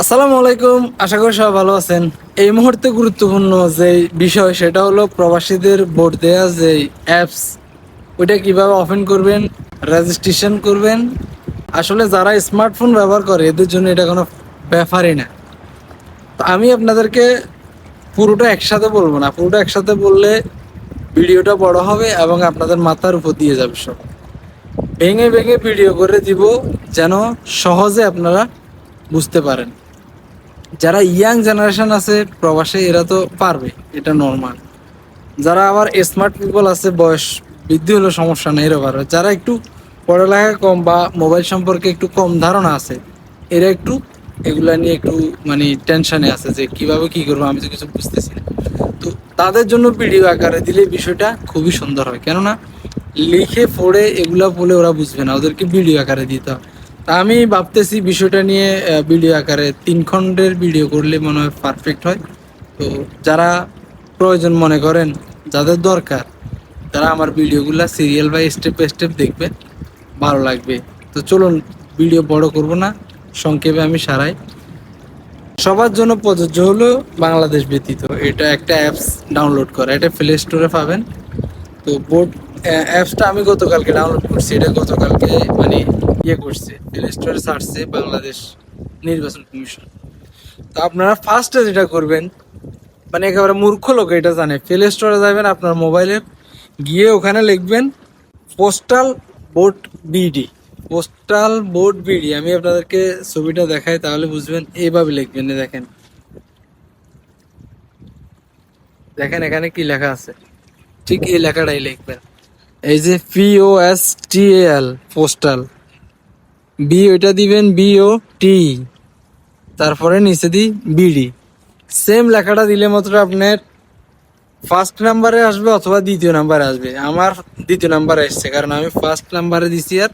আসসালামু আলাইকুম, আশা করি সবাই ভালো আছেন। এই মুহূর্তে গুরুত্বপূর্ণ যে বিষয়, সেটা হলো প্রবাসীদের ভোট দেওয়া যে অ্যাপস ওইটা কীভাবে ওপেন করবেন রেজিস্ট্রেশন করবেন। আসলে যারা স্মার্টফোন ব্যবহার করে, এদের জন্য এটা কোনো ব্যাপারই না। তো আমি আপনাদেরকে পুরোটা একসাথে বলব না, পুরোটা একসাথে বললে ভিডিওটা বড় হবে এবং আপনাদের মাথার উপর দিয়ে যাবে সব। ভেঙে ভেঙে ভিডিও করে দিব, যেন সহজে আপনারা বুঝতে পারেন। যারা ইয়াং জেনারেশন আছে, প্রবাসে এরা তো পারবে, এটা নর্মাল যারা আবার স্মার্ট পিপল আছে, বয়স বৃদ্ধি হলে সমস্যা নেই এরা পারবে যারা একটু পড়ালেখা কম বা মোবাইল সম্পর্কে একটু কম ধারণা আছে, এরা একটু এগুলা নিয়ে একটু মানে টেনশনে আছে যে কীভাবে কি করব, আমি তো কিছু বুঝতেছি না। তো তাদের জন্য ভিডিও আকারে দিলে বিষয়টা খুবই সুন্দর হয়। কেননা, লিখে, পড়ে এগুলা বলে ওরা বুঝবে না। ওদেরকে ভিডিও আকারে দিতে তা আমি ভাবতেছি বিষয়টা নিয়ে ভিডিও আকারে তিন খণ্ডের ভিডিও করলে মনে হয় পারফেক্ট হয়। তো যারা প্রয়োজন মনে করেন, যাদের দরকার, তারা আমার ভিডিওগুলো সিরিয়াল বাই স্টেপ স্টেপ দেখবেন ভালো লাগবে। তো চলুন ভিডিও বড় করব না, সংক্ষেপে আমি সারাই। সবার জন্য প্রযোজ্য হলো বাংলাদেশ ব্যতীত। এটা একটা অ্যাপস ডাউনলোড করা, এটা প্লে স্টোরে পাবেন। তো বোর্ড অ্যাপসটা আমি গতকালকে ডাউনলোড করছি, এটা গতকালকে মানে ইয়ে করছে প্লে স্টোরে সার্চছে বাংলাদেশ নির্বাচন কমিশন। তো আপনারা ফার্স্টে যেটা করবেন মানে একেবারে মূর্খ লোক এটা জানে প্লে স্টোরে যাবেন আপনার মোবাইলে গিয়ে ওখানে লিখবেন postal board BD postal board BD আমি আপনাদেরকে ছবিটা দেখাই, তাহলে বুঝবেন, এইভাবে লিখবেন দেখেন। দেখেন এখানে কি লেখা আছে? ঠিক এই লেখাটাই লিখবেন। এই যে P O S T L postal B ওইটা দিবেন বি ও টি তারপরে নিচে দি বিডি সেম লেখাটা দিলে মাত্র আপনার ফার্স্ট নাম্বারে আসবে অথবা দ্বিতীয় নাম্বারে আসবে। আমার দ্বিতীয় নাম্বারে এসছে, কারণ আমি ফার্স্ট নাম্বারে দিছি আর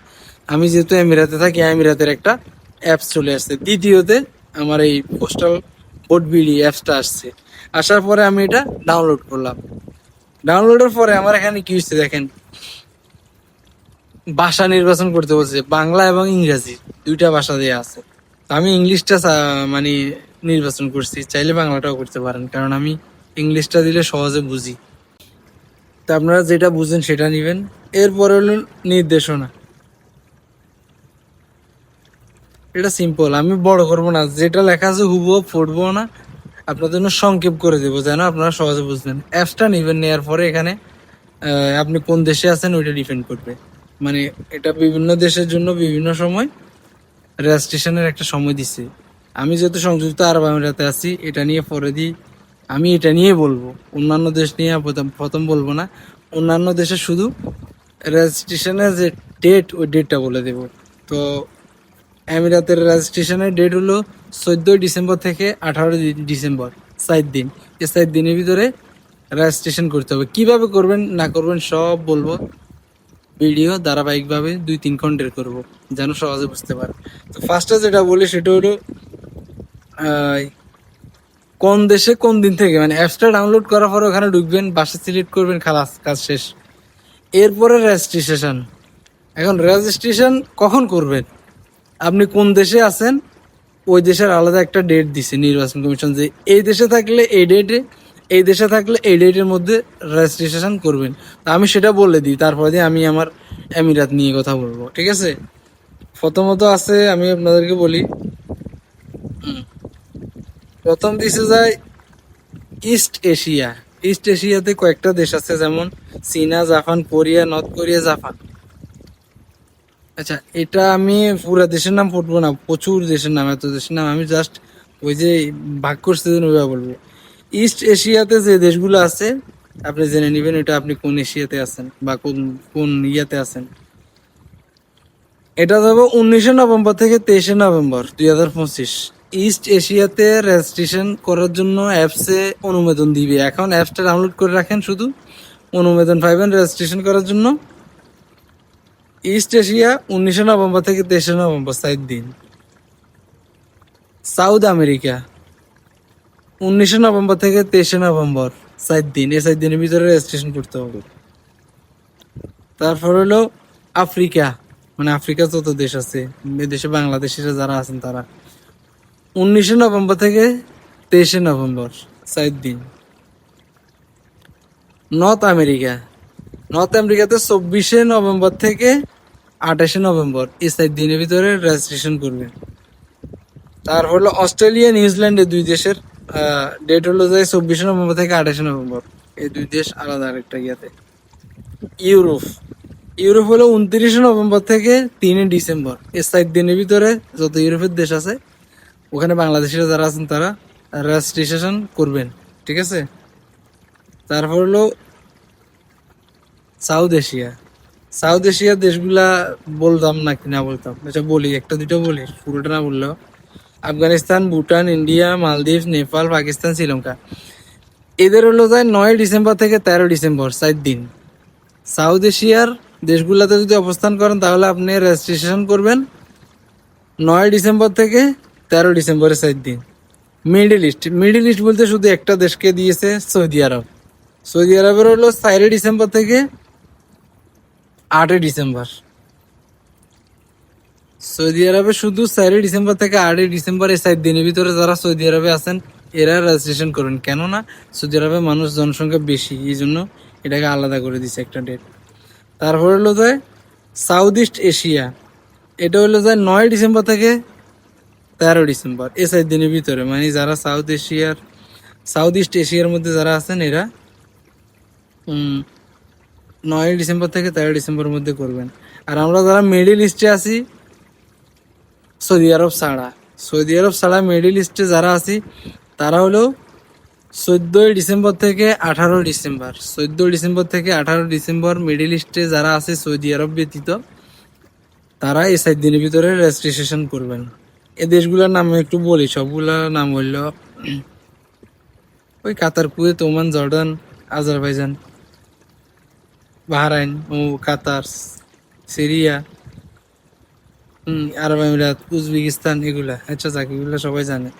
আমি যেহেতু এমিরাতে থাকি, এমিরাতের একটা অ্যাপস চলে আসছে। দ্বিতীয়তে আমার এই পোস্টাল বোর্ড বিডি অ্যাপসটা আসছে। আসার পরে আমি এটা ডাউনলোড করলাম। ডাউনলোডের পরে আমার এখানে কি হচ্ছে দেখেন? ভাষা নির্বাচন করতে বলছে, বাংলা এবং ইংরেজি, দুইটা ভাষা দিয়ে আছে। আমি ইংলিশটা মানে নির্বাচন করছি, চাইলে বাংলাটাও করতে পারেন, কারণ আমি ইংলিশটা দিলে সহজে বুঝি। তো আপনারা যেটা বুঝেন সেটা নেবেন। এরপরে হলো নির্দেশনা। এটা সিম্পল আমি বড় করব না। যেটা লেখা আছে, হুবহু পড়ব না। আপনাদের জন্য সংক্ষেপ করে দেবো, যেন আপনারা সহজে বুঝবেন। অ্যাপসটা নেবেন নেওয়ার পরে এখানে আপনি কোন দেশে আছেন, ওইটা ডিপেন্ড করবে। মানে এটা বিভিন্ন দেশের জন্য বিভিন্ন সময় রেজিস্ট্রেশনের একটা সময় দিছে। আমি যেহেতু সংযুক্ত আরব আমিরাতে আছি, এটা নিয়ে পরে দিই আমি এটা নিয়ে বলব। অন্যান্য দেশ নিয়ে প্রথম বলব না। অন্যান্য দেশে শুধু রেজিস্ট্রেশনের যে ডেট ওই ডেটটা বলে দেব। তো আমিরাতের রেজিস্ট্রেশনের ডেট হলো চোদ্দোই ডিসেম্বর থেকে আঠারো ডিসেম্বর সাত দিন। এই সাত দিনের ভিতরে রেজিস্ট্রেশন করতে হবে। কীভাবে করবেন, না করবেন, সব বলব। ভিডিও ধারাবাহিকভাবে দুই তিন ঘন্টের করব, যেন সহজে বুঝতে পারে। তো ফার্স্টে যেটা বলি সেটা হলো কোন দেশে কোন দিন থেকে মানে অ্যাপসটা ডাউনলোড করার পরে ওখানে ঢুকবেন বাসা সিলেক্ট করবেন খালাস কাজ শেষ। এরপরে রেজিস্ট্রেশন এখন রেজিস্ট্রেশন কখন করবেন? আপনি কোন দেশে আছেন? ওই দেশের আলাদা একটা ডেট দিছে নির্বাচন কমিশন যে, এই দেশে থাকলে এই ডেটে এই দেশে থাকলে এই ডেটের মধ্যে রেজিস্ট্রেশন করবেন। তা আমি সেটা বলে দিই, তারপরে দিয়ে আমি আমার আমিরাত নিয়ে কথা বলব, ঠিক আছে? প্রথমত আছে, আমি আপনাদেরকে বলি। প্রথম দেশে যায় ইস্ট এশিয়া ইস্ট এশিয়াতে কয়েকটা দেশ আছে, যেমন চীনা, Japan, Korea North Korea Japan. আচ্ছা এটা আমি পুরা দেশের নাম পড়ব না, প্রচুর দেশের নাম, এত দেশের নাম, আমি জাস্ট ওই যে ভাগ করতে ওইভাবে বলব। ইস্ট এশিয়াতে যে দেশগুলো আছে, আপনি জেনে নেবেন এটা আপনি কোন এশিয়াতে আছেন বা কোন কোন ইয়াতে আছেন। এটা যাব উনিশে নভেম্বর থেকে তেইশে নভেম্বর দুই হাজার পঁচিশ। ইস্ট এশিয়াতে রেজিস্ট্রেশন করার জন্য অ্যাপসে অনুমোদন দিবে। এখন অ্যাপসটা ডাউনলোড করে রাখেন শুধু। অনুমোদন পাইবেন রেজিস্ট্রেশন করার জন্য। ইস্ট এশিয়া উনিশে নভেম্বর থেকে তেইশে নভেম্বর সাত দিন। সাউথ আমেরিকা উনিশে নভেম্বর থেকে তেইশে নভেম্বর, সাত দিন। এই সাত দিনের ভিতরে রেজিস্ট্রেশন করতে হবে। তারপর হলো আফ্রিকা। মানে আফ্রিকা যত দেশ আছে এদেশে বাংলাদেশের যারা আছেন তারা। উনিশে নভেম্বর থেকে তেইশে নভেম্বর চার দিন। North America. নর্থ আমেরিকাতে চব্বিশে নভেম্বর থেকে আঠাশে নভেম্বর, এই চার দিনের ভিতরে রেজিস্ট্রেশন করবেন তার হলো অস্ট্রেলিয়া নিউজিল্যান্ডের দুই দেশের ডেট হলো যায় চব্বিশে নভেম্বর থেকে আঠাশে নভেম্বর। এই দুই দেশ আলাদা আরেকটা ইয়াতে। ইউরোপ। ইউরোপ হলো উনত্রিশে নভেম্বর থেকে তিনে ডিসেম্বর। এই চার দিনের ভিতরে যত ইউরোপের দেশ আছে, ওখানে বাংলাদেশিরা যারা আছেন তারা রেজিস্ট্রেশন করবেন, ঠিক আছে? তারপর হলো সাউথ এশিয়া। সাউথ এশিয়ার দেশগুলা বলতাম নাকি না বলতাম? আচ্ছা বলি, একটা দুটো বলি, পুরোটা না বললেও। আফগানিস্তান, ভুটান, ইন্ডিয়া, মালদ্বীপ, নেপাল, পাকিস্তান, শ্রীলঙ্কা। এদের হলো যায় নয় ডিসেম্বর থেকে তেরো ডিসেম্বর চার দিন। সাউথ এশিয়ার দেশগুলোতে যদি অবস্থান করেন, তাহলে আপনি রেজিস্ট্রেশন করবেন নয় ডিসেম্বর থেকে তেরো ডিসেম্বরের চার দিন। মিডল ইস্ট মিডল ইস্ট বলতে শুধু একটা দেশকে দিয়েছে সৌদি আরব। সৌদি আরবের হলো চারই ডিসেম্বর থেকে আটই ডিসেম্বর। সৌদি আরবে শুধু চারই ডিসেম্বর থেকে আটই ডিসেম্বর এই চার দিনের ভিতরে যারা সৌদি আরবে আছেন, এরা রেজিস্ট্রেশন করবেন কেননা সৌদি আরবে মানুষ জনসংখ্যা বেশি, এই জন্য এটাকে আলাদা করে দিছে একটা ডেট তারপর হলো যায় সাউথ ইস্ট এশিয়া এটা হলো যায় নয় ডিসেম্বর থেকে তেরো ডিসেম্বর, এই চার দিনের ভিতরে। মানে যারা সাউথ এশিয়ার সাউথ ইস্ট এশিয়ার মধ্যে যারা আছেন, এরা নয় ডিসেম্বর থেকে তেরো ডিসেম্বরের মধ্যে করবেন। আর আমরা যারা মিডিল ইস্টে আছি সৌদি আরব ছাড়া। সৌদি আরব ছাড়া মিডিল ইস্টে যারা আছি, তারা হলো চোদ্দোই ডিসেম্বর থেকে আঠারো ডিসেম্বর। চোদ্দোই ডিসেম্বর থেকে আঠারো ডিসেম্বর মিডিল ইস্টে যারা আছে সৌদি আরব ব্যতীত, তারা এই সাত দিনের ভিতরে রেজিস্ট্রেশন করবেন। এ দেশগুলোর নাম একটু বলি। সবগুলোর নাম হইল ওই Qatar Kuwait Oman Jordan, Azerbaijan, Bahrain, ও কাতার, সিরিয়া আরব আমিরাত, উজবেকিস্তান, এগুলা আচ্ছা যাক, এগুলো সবাই জানে।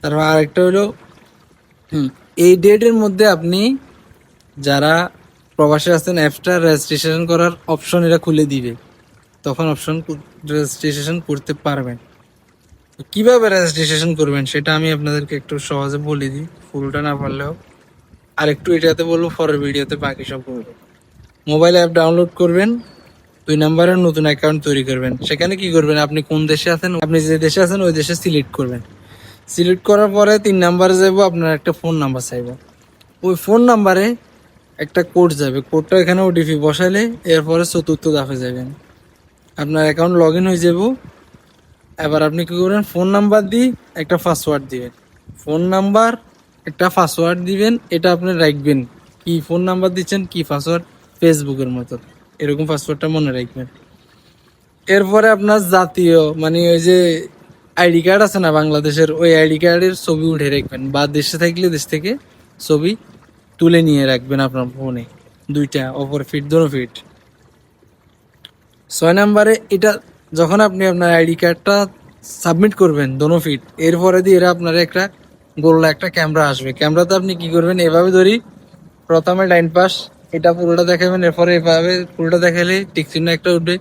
তারপর আরেকটা হলো এই ডেটের মধ্যে আপনি যারা প্রবাসে আছেন অ্যাপসটা রেজিস্ট্রেশন করার অপশন এরা খুলে দিবে। তখন অপশন রেজিস্ট্রেশন করতে পারবেন। কীভাবে রেজিস্ট্রেশন করবেন, সেটা আমি আপনাদেরকে একটু সহজে বলে দিই ফুলটা না পারলেও আর একটু এটাতে বলব, পরের ভিডিওতে বাকি সব বলব। মোবাইল অ্যাপ ডাউনলোড করবেন দুই নাম্বারের নতুন অ্যাকাউন্ট তৈরি করবেন। সেখানে কি করবেন? আপনি কোন দেশে আছেন? আপনি যে দেশে আছেন, ওই দেশে সিলেক্ট করবেন। সিলেক্ট করার পরে তিন নাম্বারে যাব, আপনার একটা ফোন নাম্বার চাইব। ওই ফোন নাম্বারে একটা কোড যাবে। কোডটা এখানে ওটিপি বসালে এরপরে চতুর্থ দাফে যাবেন। আপনার অ্যাকাউন্ট লগ ইন হয়ে যাব। এবার আপনি কী করবেন? ফোন নাম্বার দিয়ে একটা পাসওয়ার্ড দিবেন। ফোন নাম্বার একটা পাসওয়ার্ড দিবেন। এটা আপনি রাখবেন। কি ফোন নাম্বার দিচ্ছেন? কি পাসওয়ার্ড ফেসবুকের মতো। এরকম পাসওয়ার্ডটা মনে রাখবেন। এরপরে আপনার জাতীয় মানে ওই যে আইডি কার্ড আছে না বাংলাদেশের, ওই আইডি কার্ডের ছবি উঠে রাখবেন। বা দেশে থাকলে দেশ থেকে ছবি তুলে নিয়ে রাখবেন আপনার ফোনে দুইটা অপর ফিট দোনো ফিট ছয় নাম্বারে এটা যখন আপনি আপনার আইডি কার্ডটা সাবমিট করবেন দোনো ফিট এরপরে দিয়ে এরা আপনার একটা গোল্লা একটা ক্যামেরা আসবে। ক্যামেরাতে আপনি কি করবেন? এভাবে ধরি, প্রথমে ডাইন পাশ এটা পুরোটা দেখাবেন, এরপরে এভাবে পুরোটা দেখালে টিক চিহ্ন একটা উঠবে।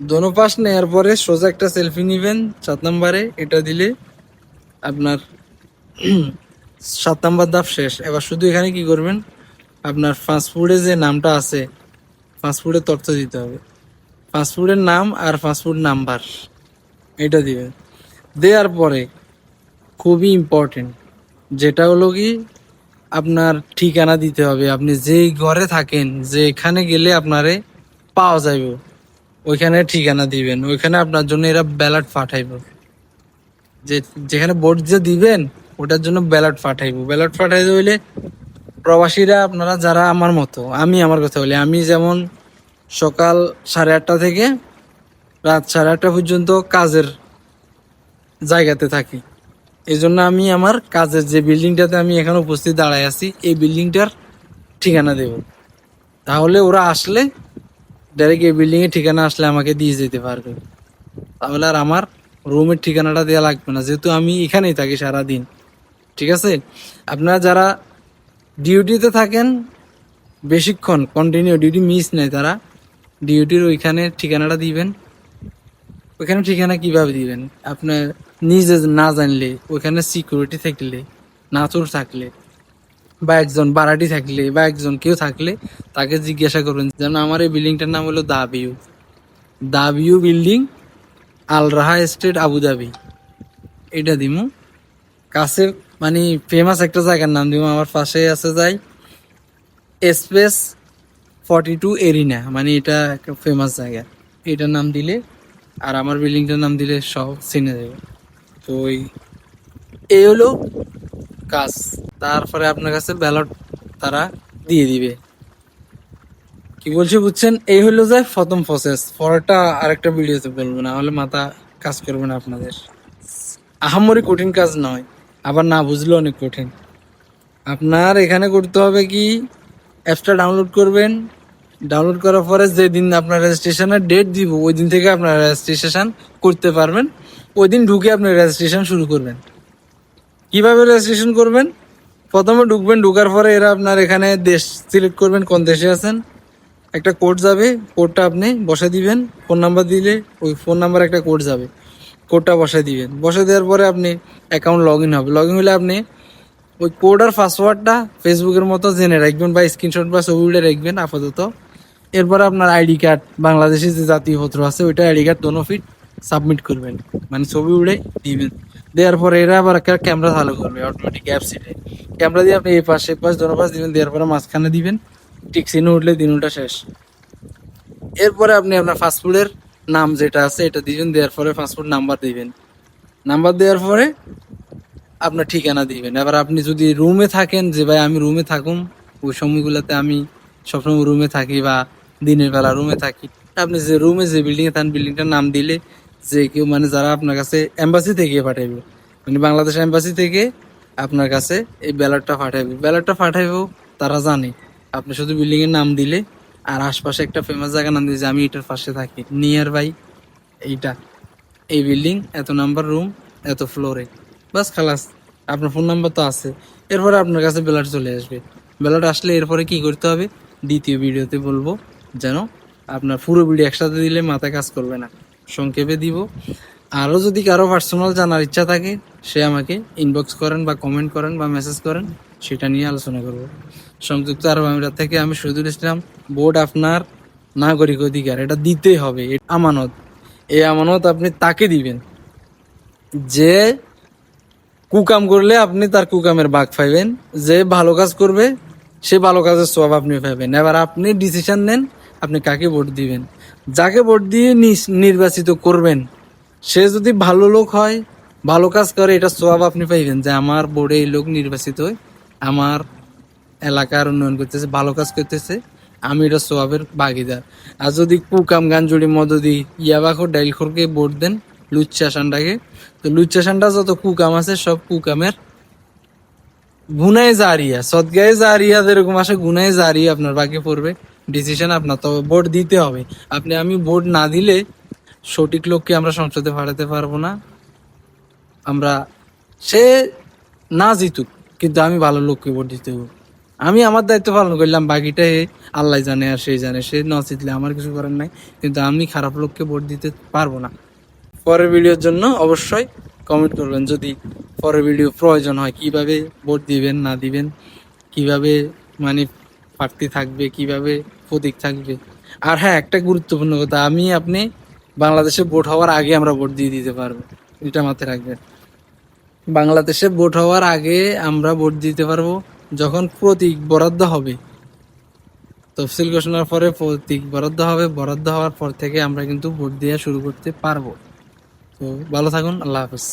দোনো পাশ নেওয়ার পরে সোজা একটা সেলফি নিবেন, সাত নাম্বারে এটা দিলে আপনার সাত নাম্বার ধাপ শেষ। এবার শুধু এখানে কি করবেন, আপনার ফাস্টফুডে যে নামটা আছে ফাস্টফুডের তথ্য দিতে হবে। ফাস্টফুডের নাম আর ফাস্টফুড নাম্বার, এটা দিবেন। দেওয়ার পরে খুবই ইম্পর্টেন্ট যেটা হলো কি আপনার ঠিকানা দিতে হবে। আপনি যেই ঘরে থাকেন, যেখানে গেলে আপনারে পাওয়া যাবে ওইখানে ঠিকানা দিবেন। ওইখানে আপনার জন্য এরা ব্যালট পাঠাইব। যে, যেখানে ভোট যে দিবেন, ওটার জন্য ব্যালট পাঠাইব। ব্যালট পাঠাইতে হইলে প্রবাসীরা আপনারা যারা আমার মতো, আমি আমার কথা বলি, আমি যেমন সকাল সাড়ে আটটা থেকে রাত সাড়ে আটটা পর্যন্ত কাজের জায়গাতে থাকি। এই জন্য আমি আমার কাজের যে বিল্ডিংটাতে আমি এখানে উপস্থিত দাঁড়ায় আছি, এই বিল্ডিংটার ঠিকানা দেব। তাহলে ওরা আসলে ডাইরেক্ট এই বিল্ডিং এর ঠিকানা আসলে আমাকে দিয়ে যেতে পারবে। তাহলে আর আমার রুমের ঠিকানাটা দেওয়া লাগবে না, যেহেতু আমি এখানেই থাকি সারা দিন ঠিক আছে? আপনারা যারা ডিউটিতে থাকেন, বেশিক্ষণ কন্টিনিউ ডিউটি মিস নেই তারা ডিউটির ওইখানে ঠিকানাটা দিবেন। ওইখানে ঠিকানা কীভাবে দিবেন? আপনার নিজে না জানলে, ওখানে সিকিউরিটি থাকলে, নাচুর থাকলে, বা একজন বারাটি থাকলে, বা একজন কেউ থাকলে, তাকে জিজ্ঞাসা করবেন যেন আমার এই বিল্ডিংটার নাম হলো the view the building Al Raha estate Abu Dhabi এটা দিমু। কাছে মানে ফেমাস একটা জায়গার নাম দিমু। আমার পাশে আছে যাই স্পেস ফর্টি টু এরিনা। মানে এটা একটা ফেমাস জায়গা। এটার নাম দিলে, আর আমার বিল্ডিংটার নাম দিলে সব চিনে যাবে। তো ওই এই হলো কাজ। তারপরে আপনার কাছে ব্যালট তারা দিয়ে দিবে। কি বলছি বুঝছেন? এই হলো যে প্রথম প্রসেস পরেরটা আরেকটা ভিডিওতে বলব, না হলে মাথা কাজ করবে না আপনাদের। আহামরি কঠিন কাজ নয়, আবার না বুঝলেও অনেক কঠিন। আপনার এখানে করতে হবে কি? অ্যাপসটা ডাউনলোড করবেন। ডাউনলোড করার পরে যেদিন আপনার রেজিস্ট্রেশনের ডেট দিব ওই দিন থেকে আপনার রেজিস্ট্রেশন করতে পারবেন। ওই দিন ঢুকে আপনি রেজিস্ট্রেশন শুরু করবেন। কীভাবে রেজিস্ট্রেশন করবেন? প্রথমে ঢুকবেন, ঢুকার পরে এরা আপনার এখানে দেশ সিলেক্ট করবেন, কোন দেশে আছেন। একটা কোড যাবে কোডটা আপনি বসে দিবেন ফোন নাম্বার দিলে ওই ফোন নাম্বার একটা কোড যাবে। কোডটা বসে দিবেন। বসে দেওয়ার পরে আপনি অ্যাকাউন্ট লগ ইন হবে। লগ ইন হলে আপনি ওই কোড আর পাসওয়ার্ডটা ফেসবুকের মতো জেনে রাখবেন বা স্ক্রিনশট বা ছবি উঠে রাখবেন আপাতত। এরপরে আপনার আইডি কার্ড বাংলাদেশের যে জাতীয় পত্র আছে, ওইটা আইডি কার্ড দোনো ফিট সাবমিট করবেন। মানে ছবি উড়ে দিবেন। দেওয়ার পরে এরা আবার একটা ক্যামেরা চালু করবে অটোমেটিক অ্যাপ সিটে ক্যামেরা দিয়ে আপনি এই পাশে পাশ, দোনো পাশ দিবেন, দেওয়ার পরে মাঝখানে দিবেন। ঠিক সিনে উঠলে দিনটা শেষ। এরপরে আপনি আপনার ফাস্টফুডের নাম যেটা আছে এটা দিবেন, দেওয়ার পরে ফাস্টফুড নাম্বার দিবেন। নাম্বার দেওয়ার পরে আপনার ঠিকানা দিবেন। এবার আপনি যদি রুমে থাকেন, যে ভাই আমি রুমে থাকুম, ওই সময়গুলোতে আমি সবসময় রুমে থাকি বা দিনের বেলা রুমে থাকি, আপনি যে রুমে যে বিল্ডিংয়ে থাকেন বিল্ডিংটার নাম দিলে যে কেউ মানে যারা আপনার কাছে এম্বাসি থেকে পাঠাইবে মানে বাংলাদেশ এম্বাসি থেকে আপনার কাছে এই ব্যালটটা পাঠাইবে। ব্যালটটা পাঠাইবেও তারা জানে। আপনি শুধু বিল্ডিংয়ের নাম দিলে, আর আশপাশে একটা ফেমাস জায়গা নাম দিয়ে যে আমি এটার পাশে থাকি। নিয়ার বাই এইটা। এই বিল্ডিং এত নাম্বার রুম এত ফ্লোরে বাস খালাস, আপনার ফোন নাম্বার তো আছে। এরপরে আপনার কাছে ব্যালট চলে আসবে। ব্যালট আসলে এরপরে কি করতে হবে? দ্বিতীয় ভিডিওতে বলব, যেন আপনার পুরো ভিডিও একসাথে দিলে মাথায় কাজ করবে না। সংক্ষেপে দিব। আরও যদি কারও পার্সোনাল জানার ইচ্ছা থাকে, সে আমাকে ইনবক্স করেন বা কমেন্ট করেন বা মেসেজ করেন, সেটা নিয়ে আলোচনা করব। সংযুক্ত আরব আমিরাত থেকে আমি শহীদুল ইসলাম, বোর্ড আপনার নাগরিক অধিকার, এটা দিতেই হবে আমানত। এই আমানত আপনি তাকে দিবেন, যে কুকাম করলে আপনি তার কুকামের বাঘ পাইবেন, যে ভালো কাজ করবে, সে ভালো কাজের সব আপনি পাইবেন। এবার আপনি ডিসিশন নেন আপনি কাকে ভোট দিবেন? যাকে ভোট দিয়ে নির্বাচিত করবেন, সে যদি ভালো লোক হয়, ভালো কাজ করে, এটা সব আপনি পাইবেন যে আমার বোর্ডে এই লোক নির্বাচিত হয় আমার এলাকার উন্নয়ন করতেছে, ভালো কাজ করতেছে, আমি এটা সোয়াবের ভাগিদার। আর যদি কুকাম গাঞ্জুড়ি মদদি ইয়াবাখর ডাইলখোরকে ভোট দেন লুচ্চা সান্ডাকে, তো লুচ্চা সান্ডা যত কুকাম আছে, সব কুকামের গুনায় জারিয়া, সদগায়ে জারিয়া যেরকম আসে, গুনায় জারিয়া আপনার বাকি পড়বে। ডিসিশন আপনার, তবে ভোট দিতে হবে। আপনি, আমি ভোট না দিলে সঠিক লোককে আমরা সংসদে পাঠাতে পারব না। আমরা, সে না জিতুক, কিন্তু আমি ভালো লোককে ভোট দিতে আমি আমার দায়িত্ব পালন করলাম, বাকিটা এ আল্লাহ জানে আর সেই জানে। সে না জিতলে আমার কিছু করার নাই, কিন্তু আমি খারাপ লোককে ভোট দিতে পারব না। পরের ভিডিওর জন্য অবশ্যই কমেন্ট করবেন, যদি পরের ভিডিও প্রয়োজন হয়, কীভাবে ভোট দিবেন, না দিবেন, কীভাবে মানে প্রার্থী থাকবে, কীভাবে প্রতীক থাকবে। আর হ্যাঁ একটা গুরুত্বপূর্ণ কথা, আমি আপনি বাংলাদেশে ভোট হওয়ার আগে আমরা ভোট দিয়ে দিতে পারব, এটা মাথায় রাখবেন। বাংলাদেশে ভোট হওয়ার আগে আমরা ভোট দিতে পারব যখন প্রতীক বরাদ্দ হবে। তফসিল ঘোষণার পরে প্রতীক বরাদ্দ হবে, বরাদ্দ হওয়ার পর থেকে আমরা কিন্তু ভোট দেওয়া শুরু করতে পারব। তো ভালো থাকুন, আল্লাহ হাফেজ।